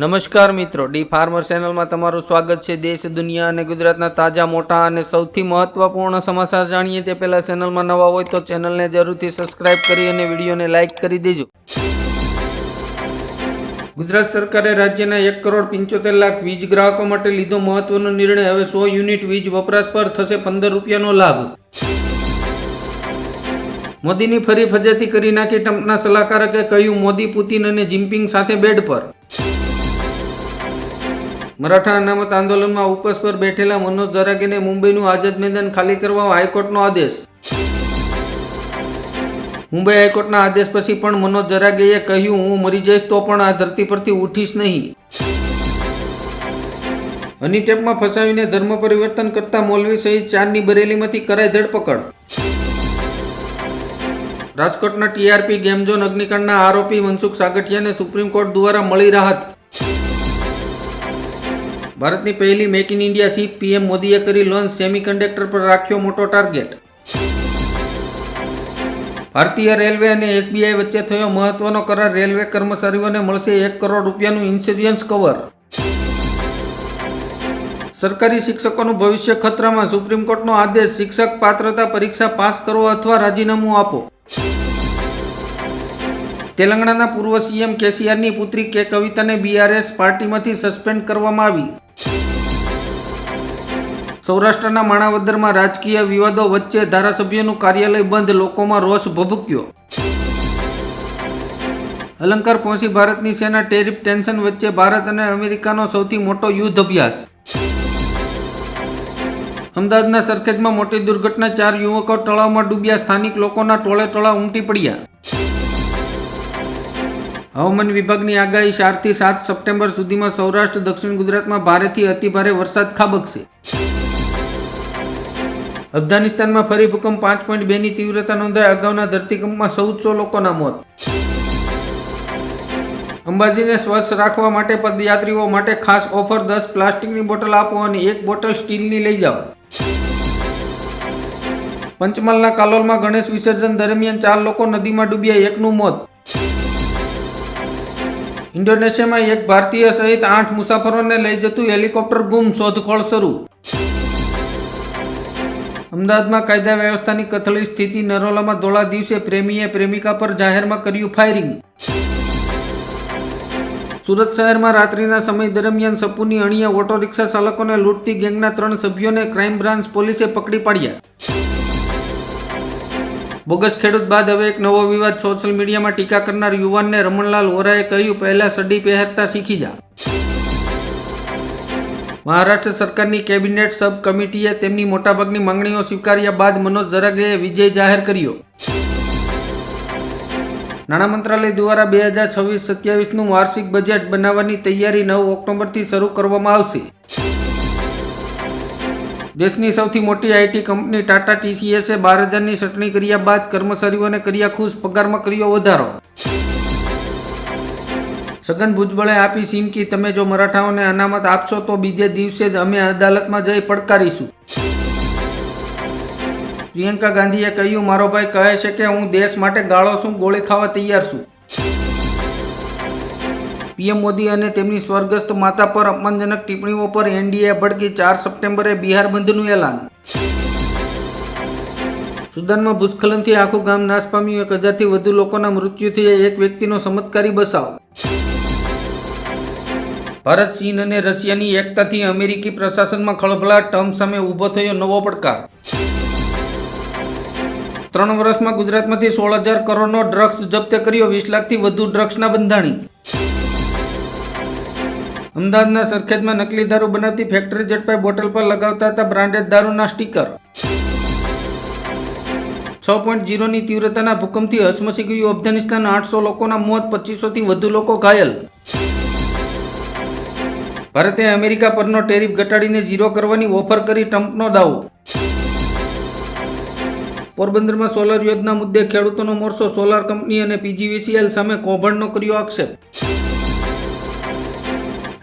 નમસ્કાર મિત્રો, D farmer ચેનલમાં તમારું સ્વાગત છે. દેશ, દુનિયા અને ગુજરાતના તાજા, મોટા અને સૌથી મહત્વપૂર્ણ સમાચાર જાણીએ તે પહેલા ચેનલમાં નવા હોય તો ચેનલને જરૂરથી સબસ્ક્રાઇબ કરી અને વિડીયોને લાઇક કરી દેજો. ગુજરાત સરકારે રાજ્યના એક કરોડ પંચોતેર લાખ વીજ ગ્રાહકો માટે લીધો મહત્વનો નિર્ણય. હવે સો યુનિટ વીજ વપરાશ પર થશે પંદર રૂપિયાનો લાભ. મોદીની ફરી ફજેતી કરી નાખી ટ્રમ્પના સલાહકારકે કહ્યું, મોદી પુતિન અને જિમ્પિંગ સાથે બેડ પર. મરાઠા અનામત આંદોલનમાં ઉપસ પર બેઠેલા મનોજ જરાગીને મુંબઈનું આઝાદ મેદાન ખાલી કરવા હાઈકોર્ટનો આદેશ. મુંબઈ હાઈકોર્ટના આદેશ પછી પણ મનોજ જરાગીએ કહ્યું, હું મરી જઈશ તો પણ આ ધરતી પરથી ઉઠીશ નહીં. હનીટેપમાં ફસાવીને ધર્મ પરિવર્તન કરતા મૌલવી સહિત ચારની બરેલીમાંથી કરાઈ ધરપકડ. રાજકોટના ટીઆરપી ગેમઝોન અગ્નિકાંડના આરોપી મનસુખ સાગઠિયાને સુપ્રીમ કોર્ટ દ્વારા મળી રાહત. ભારતની પહેલી make in India ship PM મોદીએ કરી લોન્ચ સેમિકન્ડક્ટર પર રાખ્યો મોટો ટાર્ગેટ. ભારતીય રેલવે અને એસબીઆઈ વચ્ચે થયો મહત્વનો કરાર. રેલવે કર્મચારીઓને મળશે એક કરોડ રૂપિયાનું ઇન્સ્યોરન્સ કવર સરકારી શિક્ષકોનું ભવિષ્ય ખતરામાં. સુપ્રીમ કોર્ટનો આદેશ, શિક્ષક પાત્રતા પરીક્ષા પાસ કરો અથવા રાજીનામું આપો. તેલંગાણાના પૂર્વ સીએમ કેસીઆરની પુત્રી કે કવિતાને બીઆરએસ પાર્ટીમાંથી સસ્પેન્ડ કરવામાં આવી. સૌરાષ્ટ્રના માણાવદરમાં રાજકીય વિવાદો વચ્ચે ધારાસભ્યનું કાર્યાલય બંધ, લોકોમાં રોષ ભભૂક્યો. અલંકાર પહોંચી ભારતની સેના ટેરિફ ટેન્શન વચ્ચે ભારત અને અમેરિકાનો સૌથી મોટો યુદ્ધ અભ્યાસ. અમદાવાદના સરખેજમાં મોટી દુર્ઘટના, ચાર યુવકો તળાવમાં ડૂબ્યા, સ્થાનિક લોકોના ટોળે ટોળા ઉમટી પડ્યા. હવામાન વિભાગની આગાહી ચારથી સાત સપ્ટેમ્બર સુધીમાં સૌરાષ્ટ્ર, દક્ષિણ ગુજરાતમાં ભારેથી અતિભારે વરસાદ ખાબકશે. અફઘાનિસ્તાનમાં ફરી ભૂકંપ પાંચ પોઈન્ટ બેની તીવ્રતા નોંધાઈ અગાઉના ધરતીકંપમાં ચૌદસો લોકોના મોત. અંબાજીને સ્વચ્છ રાખવા માટે પદયાત્રીઓ માટે ખાસ ઓફર, દસ પ્લાસ્ટિકની બોટલ આપો અને એક બોટલ સ્ટીલની લઈ જાઓ. પંચમહાલના કાલોલમાં ગણેશ વિસર્જન દરમિયાન ચાર લોકો નદીમાં ડૂબ્યા, એકનું મોત. ઇન્ડોનેશિયામાં એક ભારતીય સહિત આઠ મુસાફરોને લઈ જતું હેલિકોપ્ટર ગુમ શોધખોળ શરૂ. અમદાવાદમાં કાયદા વ્યવસ્થાની કથળી સ્થિતિ નરોલામાં ધોળા દિવસે પ્રેમીએ પ્રેમિકા પર જાહેરમાં કર્યું ફાયરિંગ. સુરત શહેરમાં રાત્રિના સમય દરમિયાન સપુની અણીએ ઓટો રિક્ષા ચાલકોને લૂંટતી ગેંગના ત્રણ સભ્યોને ક્રાઇમ બ્રાન્ચ પોલીસે પકડી પાડ્યા. બોગસ ખેડૂત બાદ હવે એક નવો વિવાદ સોશિયલ મીડિયામાં ટીકા કરનાર યુવાનને રમણલાલ વોરાએ કહ્યું, પહેલા સડી પહેરતા શીખી જા. મહારાષ્ટ્ર સરકારની કેબિનેટ સબ કમિટીએ તેમની મોટાભાગની માંગણીઓ સ્વીકાર્યા બાદ મનોજ જરાગેએ વિજય જાહેર કર્યો. નાણાં મંત્રાલય દ્વારા બે હજાર છવ્વીસ સત્યાવીસનું વાર્ષિક બજેટ બનાવવાની તૈયારી નવ ઓક્ટોબરથી શરૂ કરવામાં આવશે. દેશની સૌથી મોટી આઈટી કંપની ટાટા ટીસીએસે બાર હજારની ચટણી કર્યા બાદ કર્મચારીઓને કર્યા ખુશ, પગારમાં કર્યો વધારો. છગન ભુજબળે આપી સીમકી તમે જો મરાઠાઓને અનામત આપશો તો બીજે દિવસે જ અમે અદાલતમાં જઈ પડકારીશું. પ્રિયંકા ગાંધીએ કહ્યું, મારો ભાઈ કહે છે કે હું દેશ માટે ગાળો છું, ગોળી ખાવા તૈયાર છું. પીએમ મોદી અને તેમની સ્વર્ગસ્થ માતા પર અપમાનજનક ટિપ્પણીઓ પર એનડીએ ભડકી ચાર સપ્ટેમ્બરે બિહાર બંધનું એલાન. સુદાનમાં ભૂસ્ખલનથી આખું ગામ નાશ પામ્યું એક હજારથી વધુ લોકોના મૃત્યુ થયા એક વ્યક્તિનો ચમત્કારી બસાવ ભારત, ચીન અને રશિયાની એકતાથી અમેરિકી પ્રશાસનમાં ખળભળાટ ટર્મ સામે ઊભો થયો નવો પડકાર. ત્રણ વર્ષમાં ગુજરાતમાંથી સોળ હજાર કરોડનો ડ્રગ્સ જપ્ત કર્યો, વીસ લાખથી વધુ ડ્રગ્સના બંધાણી. અમદાવાદના સરખેજમાં નકલી દારૂ બનાવતી ફેક્ટરી ઝડપાઈ બોટલ પર લગાવતા હતા બ્રાન્ડેડ દારૂના સ્ટીકર. છ પોઈન્ટ જીરોની તીવ્રતાના ભૂકંપથી હસમસી ગયું અફઘાનિસ્તાન, આઠસો લોકોના મોત, પચીસોથી વધુ લોકો ઘાયલ. ભારતે અમેરિકા પરનો ટેરિફ ઘટાડીને ઝીરો કરવાની ઓફર કરી ટ્રમ્પનો દાવો. પોરબંદરમાં સોલર યોજના મુદ્દે ખેડૂતોનો મોરસો સોલાર કંપની અને પીજીવીસીએલ સામે કૌભાંડનો કર્યો આક્ષેપ.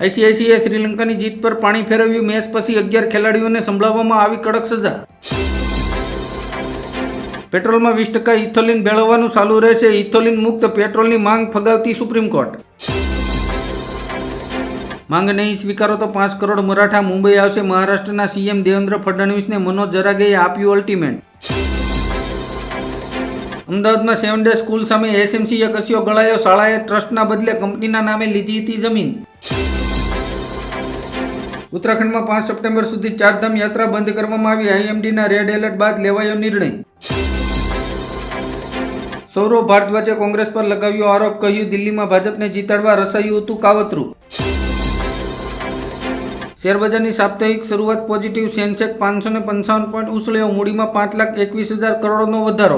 આઈસીઆઈસીએ શ્રીલંકાની જીત પર પાણી ફેરવ્યું મેચ પછી અગિયાર ખેલાડીઓને સંભળાવવામાં આવી કડક સજા. પેટ્રોલમાં વીસ ટકા ઇથોલિન ભેળવવાનું ચાલુ રહેશે. ઇથોલિન મુક્ત પેટ્રોલની માંગ ફગાવતી સુપ્રીમ કોર્ટ. માંગ નહીં સ્વીકારો તો પાંચ કરોડ મરાઠા મુંબઈ આવશે. મહારાષ્ટ્રના સીએમ દેવેન્દ્ર ફડણવીસને મનોજ જરાગેએ આપ્યું અલ્ટિમેટ અમદાવાદમાં સેવન ડે સ્કૂલ સામે એસએમસીએ કસ્યો ગળાયો. શાળાએ ટ્રસ્ટના બદલે કંપનીના નામે લીધી હતી જમીન. ઉત્તરાખંડમાં પાંચ સપ્ટેમ્બર સુધી ચારધામ યાત્રા બંધ કરવામાં આવી. આઈએમડીના રેડ એલર્ટ બાદ લેવાયો નિર્ણય. સૌરવ ભારદ્વાજે કોંગ્રેસ પર લગાવ્યો આરોપ. કહ્યું, દિલ્હીમાં ભાજપને જીતાડવા રસાયું હતું કાવતરું. શેરબજારની સાપ્તાહિક શરૂઆત પોઝિટિવ સેન્સેક્સ પાંચસો ને પંચાવન પોઈન્ટ ઉછળ્યો. મૂડીમાં પાંચ લાખ એકવીસ હજાર કરોડનો વધારો.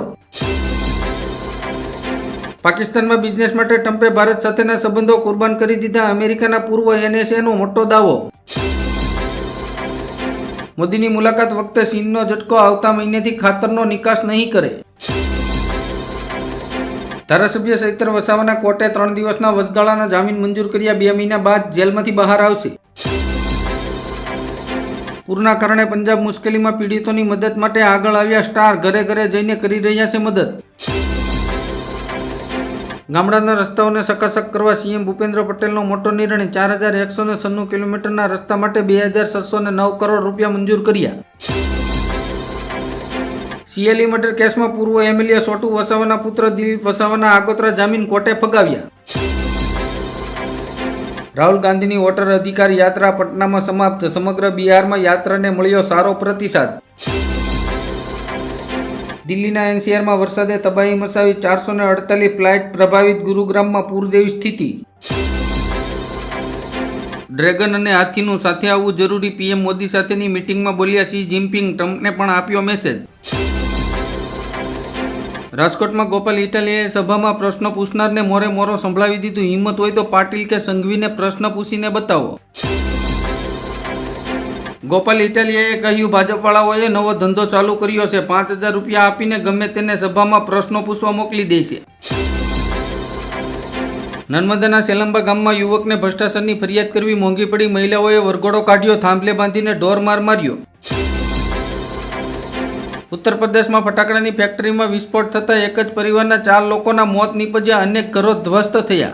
પાકિસ્તાનમાં બિઝનેસ માટે ટ્રમ્પે ભારત સાથેના સંબંધો કુરબાન કરી દીધા. અમેરિકાના પૂર્વ એનએસએનો મોટો દાવો. મોદીની મુલાકાત વખતે ચીનનો ઝટકો આવતા મહિનેથી ખાતરનો નિકાસ નહીં કરે. ધારાસભ્ય સૈતર વસાવાના કોર્ટે ત્રણ દિવસના વચગાળાના જામીન મંજૂર કર્યા. બે મહિના બાદ જેલમાંથી બહાર આવશે. પૂરના કારણે પંજાબ મુશ્કેલીમાં પીડિતોની મદદ માટે આગળ આવ્યા સ્ટાર. ઘરે ઘરે જઈને કરી રહ્યા છે મદદ. ગામડાના રસ્તાઓને સકાસક કરવા સીએમ ભૂપેન્દ્ર પટેલનો મોટો નિર્ણય ચાર હજાર એકસો ને સન્નું કિલોમીટરના રસ્તા માટે બે હજાર છસો ને નવ કરોડ રૂપિયા મંજૂર કર્યા. સીએલઈ મર્ડર કેસમાં પૂર્વ એમએલએ સોટુ વસાવાના પુત્ર દિલીપ વસાવાના આગોતરા જામીન કોર્ટે ફગાવ્યા. રાહુલ ગાંધીની વોટર અધિકાર યાત્રા પટનામાં સમાપ્ત. સમગ્ર બિહારમાં યાત્રાને મળ્યો સારો પ્રતિસાદ. દિલ્હીના એનસીઆરમાં વરસાદે તબાહી મચાવી ચારસો ને અડતાલીસ ફ્લાઇટ પ્રભાવિત ગુરુગ્રામમાં પૂર જેવી સ્થિતિ. ડ્રેગન અને હાથીનું સાથે આવવું જરૂરી પીએમ મોદી સાથેની મિટિંગમાં બોલ્યા સી જિનપિંગ ટ્રમ્પને પણ આપ્યો મેસેજ. રાજકોટમાં ગોપાલ ઇટાલીએ સભામાં પ્રશ્ન પૂછનારને મોરે મોરો સંભળાવી દીધું. હિંમત હોય તો પાટીલ કે સંઘવીને પ્રશ્ન પૂછીને બતાવો. ગોપાલ ઇટાલિયાએ કહ્યું, ભાજપવાળાઓએ નવો ધંધો ચાલુ કર્યો છે. પાંચ હજાર રૂપિયા આપીને ગમે તેને સભામાં પ્રશ્નો પૂછવા મોકલી દે છે. નર્મદાના સેલંબા ગામમાં યુવકને ભ્રષ્ટાચારની ફરિયાદ કરવી મોંઘી પડી. મહિલાઓએ વરઘોડો કાઢ્યો. થાંભલે બાંધીને ઢોર માર માર્યો. ઉત્તર પ્રદેશમાં ફટાકડાની ફેક્ટરીમાં વિસ્ફોટ થતાં એક જ પરિવારના ચાર લોકોના મોત નીપજ્યા, અનેક ઘરો ધ્વસ્ત થયા.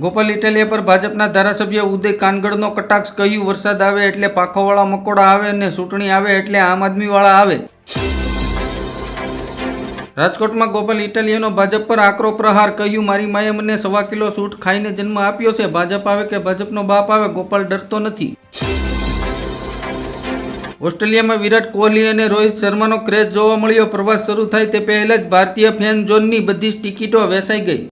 ગોપાલ ઇટાલિયા પર ભાજપના ધારાસભ્ય ઉદય કાનગડનો કટાક્ષ, કહ્યું, વરસાદ આવે એટલે પાખોવાળા મકોડા આવે અને ચૂંટણી આવે એટલે આમ આદમીવાળા આવે. રાજકોટમાં ગોપાલ ઇટાલિયાનો ભાજપ પર આકરો પ્રહાર, કહ્યું, મારી માએ મને સવા કિલો સૂટ ખાઈને જન્મ આપ્યો છે. ભાજપ આવે કે ભાજપનો બાપ આવે, ગોપાલ ડરતો નથી. ઓસ્ટ્રેલિયામાં વિરાટ કોહલી અને રોહિત શર્માનો ક્રેઝ જોવા મળ્યો. પ્રવાસ શરૂ થાય તે પહેલાં જ ભારતીય ફેન ઝોનની બધી જ ટિકિટો વેચાઈ ગઈ.